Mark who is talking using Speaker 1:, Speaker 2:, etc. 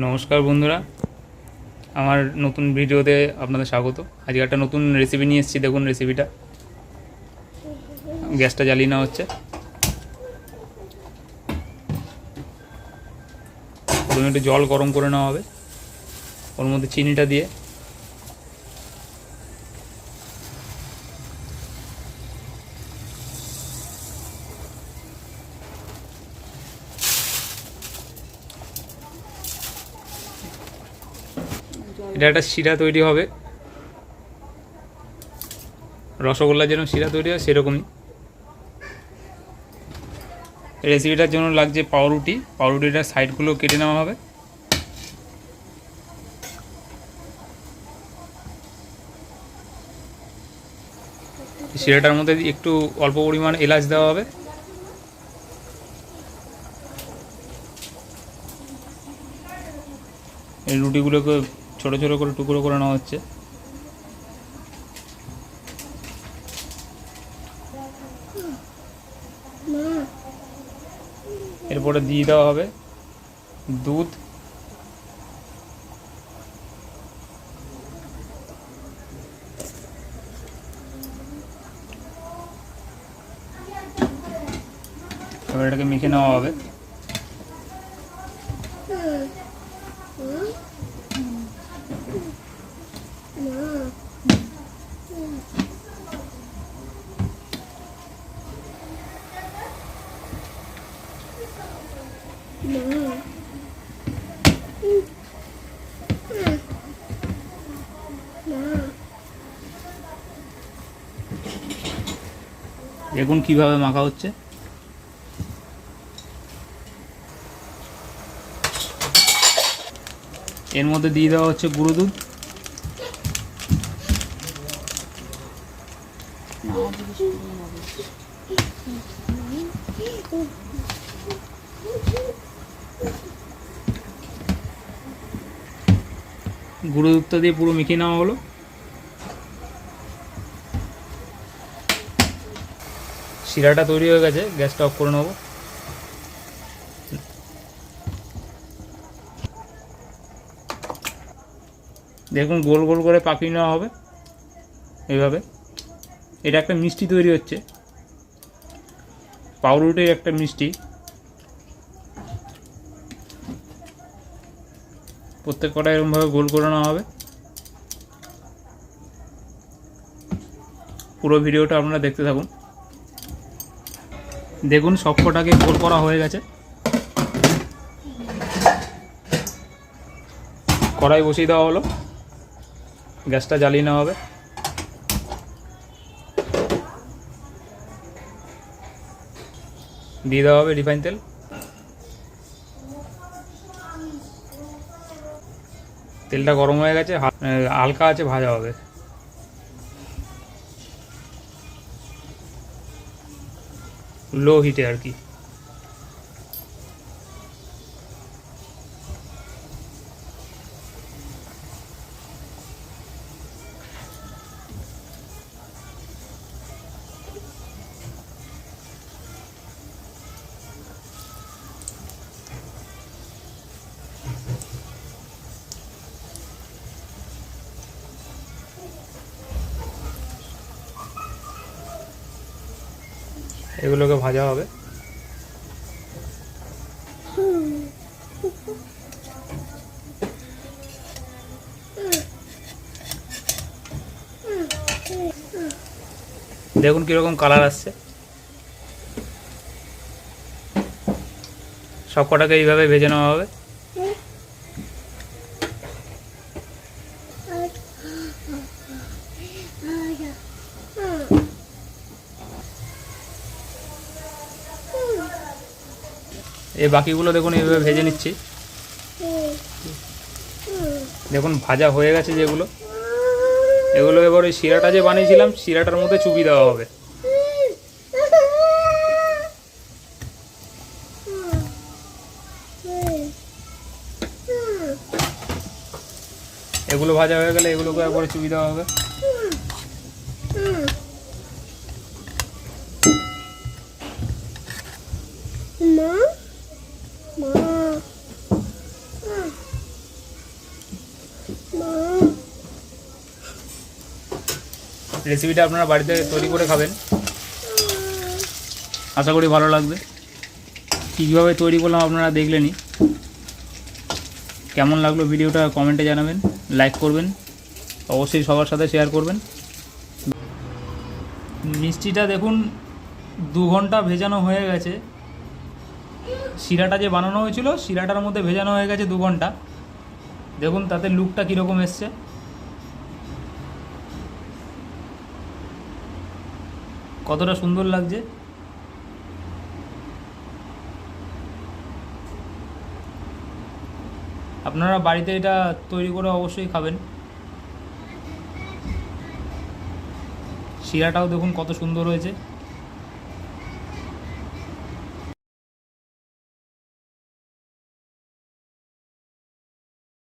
Speaker 1: নমস্কার বন্ধুরা। আমার নতুন ভিডিওতে আপনাদের স্বাগত। আজকে একটা নতুন রেসিপি নিয়ে এসেছি, দেখুন রেসিপিটা গ্যাসটা জ্বালিয়ে নেওয়া হচ্ছে। প্রথমে একটু জল গরম করে নেওয়া হবে। ওর মধ্যে চিনিটা দিয়ে এটা একটা শিরা তৈরি হবে। রসগোল্লার যেরকম শিরা তৈরি হয়, সেরকমই। রেসিপিটার জন্য লাগছে পাউরুটি। পাউরুটিটার সাইডগুলো কেটে নেওয়া হবে। শিরাটার মধ্যে একটু অল্প পরিমাণ এলাচ দেওয়া হবে। রুটিগুলোকে ছোট ছোট করে টুকরো করে নেওয়া হচ্ছে। এরপরে দিয়ে দেওয়া হবে দুধ। এবার এটাকে মেখে নেওয়া হবে। দেখুন কীভাবে মাখা হচ্ছে? এর মধ্যে দিয়ে দেওয়া হচ্ছে গুঁড়ো দুধ। গুঁড়ো দুধটা দিয়ে পুরো মিখিয়ে নেওয়া হলো। শিরাটা তৈরি হয়ে গেছে, গ্যাসটা অফ করে নেব। দেখুন গোল গোল করে পাকিয়ে নেওয়া হবে। এইভাবে এটা একটা মিষ্টি তৈরি হচ্ছে। পাউরুটির একটা মিষ্টি। প্রত্যেক কটা এরকমভাবে গোল করে নেওয়া হবে। পুরো ভিডিওটা আপনারা দেখতে থাকুন। দেখুন সব কটাকে গোল করা হয়ে গেছে। কড়াই বসিয়ে দেওয়া হলো। গ্যাসটা জ্বালিয়ে নেওয়া হবে। দিয়ে দেওয়া হবে রিফাইন তেল। তেলটা গরম হয়ে গেছে হালকা আছে, ভাজা হবে। লো হিটে আর কি। এগুলোকে ভাজা হবে। দেখুন কীরকম কালার আসছে। সব কটাকে এইভাবে ভেজে নেওয়া হবে। এই বাকিগুলো দেখুন, এইভাবে ভেজে নিচ্ছি। দেখুন, ভাজা হয়ে গেছে যেগুলো। এগুলো এবার ওই শিরাটা যে বানিয়েছিলাম, শিরাটার মধ্যে চুপি দেওয়া হবে। এগুলো ভাজা হয়ে গেলে এগুলোকে একবারে চুপি দেওয়া হবে। রেসিপিটা আপনারা বাড়িতে তৈরি করে খাবেন। আশা করি ভালো লাগবে। কীভাবে তৈরি করলাম আপনারা দেখলেনই। কেমন লাগল ভিডিওটা কমেন্টে জানাবেন, লাইক করবেন, অবশ্যই সবার সাথে শেয়ার করবেন। মিষ্টিটা দেখুন, দু ঘণ্টা ভেজানো হয়ে গেছে। শিরাটা যে বানানো হয়েছিল, শিরাটার মধ্যে ভেজানো হয়ে গেছে দু ঘণ্টা। দেখুন তাতে লুকটা কীরকম এসছে। কতটা সুন্দর লাগছে? আপনারা বাড়িতে এটা তৈরি করে অবশ্যই খাবেন। শিরাটাও দেখুন কত সুন্দর হয়েছে।